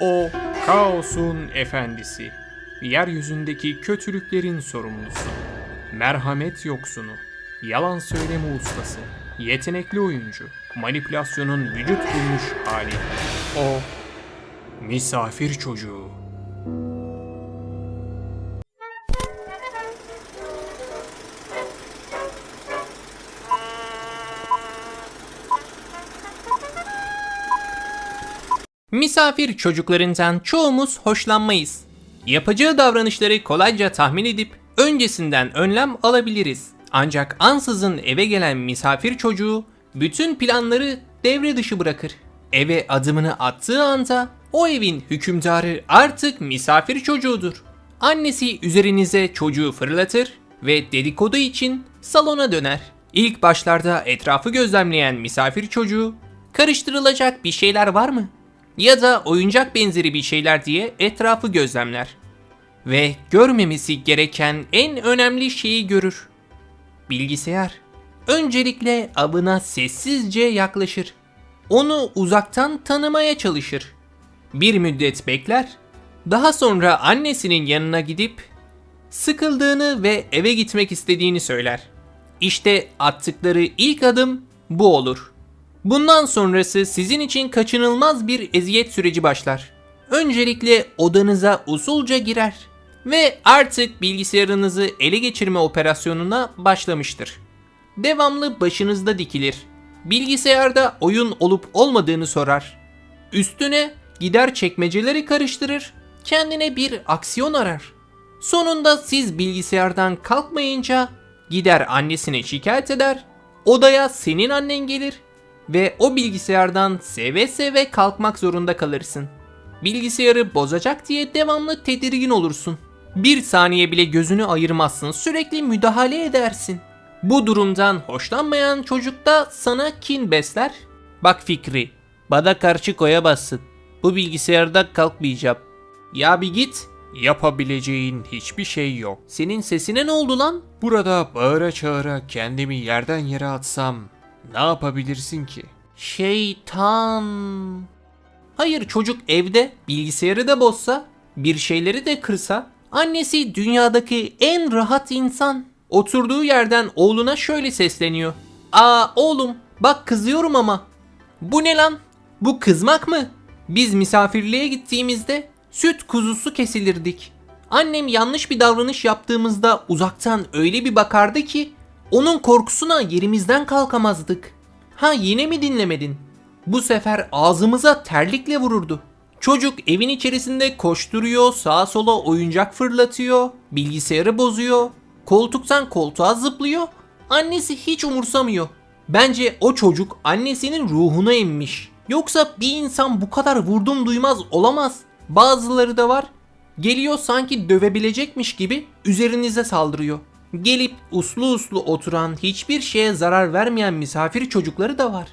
O kaosun efendisi. Yeryüzündeki kötülüklerin sorumlusu. Merhamet yoksunu. Yalan söyleme ustası. Yetenekli oyuncu. Manipülasyonun vücut bulmuş hali. O misafir çocuğu. Misafir çocuklarından çoğumuz hoşlanmayız. Yapacağı davranışları kolayca tahmin edip öncesinden önlem alabiliriz. Ancak ansızın eve gelen misafir çocuğu bütün planları devre dışı bırakır. Eve adımını attığı anda o evin hükümdarı artık misafir çocuğudur. Annesi üzerinize çocuğu fırlatır ve dedikodu için salona döner. İlk başlarda etrafı gözlemleyen misafir çocuğu karıştırılacak bir şeyler var mı? Ya da oyuncak benzeri bir şeyler diye etrafı gözlemler. Ve görmemesi gereken en önemli şeyi görür. Bilgisayar. Öncelikle avına sessizce yaklaşır. Onu uzaktan tanımaya çalışır. Bir müddet bekler. Daha sonra annesinin yanına gidip sıkıldığını ve eve gitmek istediğini söyler. İşte attıkları ilk adım bu olur. Bundan sonrası sizin için kaçınılmaz bir eziyet süreci başlar. Öncelikle odanıza usulca girer ve artık bilgisayarınızı ele geçirme operasyonuna başlamıştır. Devamlı başınızda dikilir. Bilgisayarda oyun olup olmadığını sorar. Üstüne gider çekmeceleri karıştırır, kendine bir aksiyon arar. Sonunda siz bilgisayardan kalkmayınca gider annesine şikayet eder, odaya senin annen gelir ve o bilgisayardan seve seve kalkmak zorunda kalırsın. Bilgisayarı bozacak diye devamlı tedirgin olursun. Bir saniye bile gözünü ayırmazsın, sürekli müdahale edersin. Bu durumdan hoşlanmayan çocuk da sana kin besler. Bak Fikri, bana karşı koyamazsın. Bu bilgisayarda kalkmayacağım. Ya bir git. Yapabileceğin hiçbir şey yok. Senin sesine ne oldu lan? Burada bağıra çağıra kendimi yerden yere atsam ne yapabilirsin ki? Şeytan. Hayır çocuk evde bilgisayarı da bozsa, bir şeyleri de kırsa, annesi dünyadaki en rahat insan. Oturduğu yerden oğluna şöyle sesleniyor. Aa oğlum bak kızıyorum ama. Bu ne lan? Bu kızmak mı? Biz misafirliğe gittiğimizde süt kuzusu kesilirdik. Annem yanlış bir davranış yaptığımızda uzaktan öyle bir bakardı ki onun korkusuna yerimizden kalkamazdık. Ha yine mi dinlemedin? Bu sefer ağzımıza terlikle vururdu. Çocuk evin içerisinde koşturuyor, sağa sola oyuncak fırlatıyor, bilgisayarı bozuyor, koltuktan koltuğa zıplıyor. Annesi hiç umursamıyor. Bence o çocuk annesinin ruhuna emmiş. Yoksa bir insan bu kadar vurdum duymaz olamaz. Bazıları da var. Geliyor sanki dövebilecekmiş gibi üzerinize saldırıyor. Gelip uslu uslu oturan, hiçbir şeye zarar vermeyen misafir çocukları da var.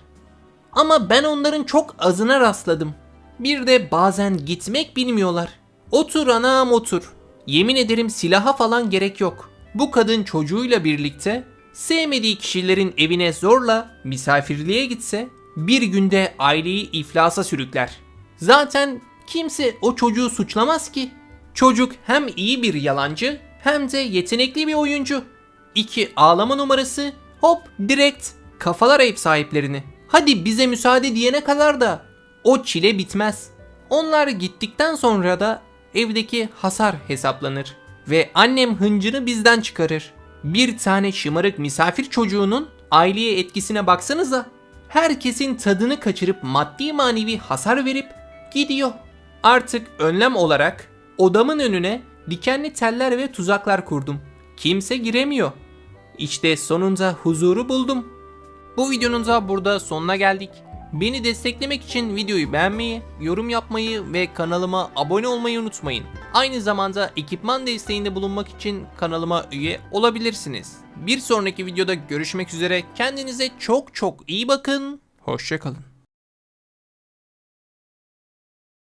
Ama ben onların çok azına rastladım. Bir de bazen gitmek bilmiyorlar. Otur anam otur. Yemin ederim silaha falan gerek yok. Bu kadın çocuğuyla birlikte sevmediği kişilerin evine zorla misafirliğe gitse bir günde aileyi iflasa sürükler. Zaten kimse o çocuğu suçlamaz ki. Çocuk hem iyi bir yalancı hem de yetenekli bir oyuncu. İki ağlama numarası hop direkt kafalar ev sahiplerini. Hadi bize müsaade diyene kadar da o çile bitmez. Onlar gittikten sonra da evdeki hasar hesaplanır ve annem hıncını bizden çıkarır. Bir tane şımarık misafir çocuğunun aileye etkisine baksanıza. Herkesin tadını kaçırıp maddi manevi hasar verip gidiyor. Artık önlem olarak odamın önüne dikenli teller ve tuzaklar kurdum. Kimse giremiyor. İşte sonunda huzuru buldum. Bu videonun da burada sonuna geldik. Beni desteklemek için videoyu beğenmeyi, yorum yapmayı ve kanalıma abone olmayı unutmayın. Aynı zamanda ekipman desteğinde bulunmak için kanalıma üye olabilirsiniz. Bir sonraki videoda görüşmek üzere. Kendinize çok çok iyi bakın. Hoşçakalın.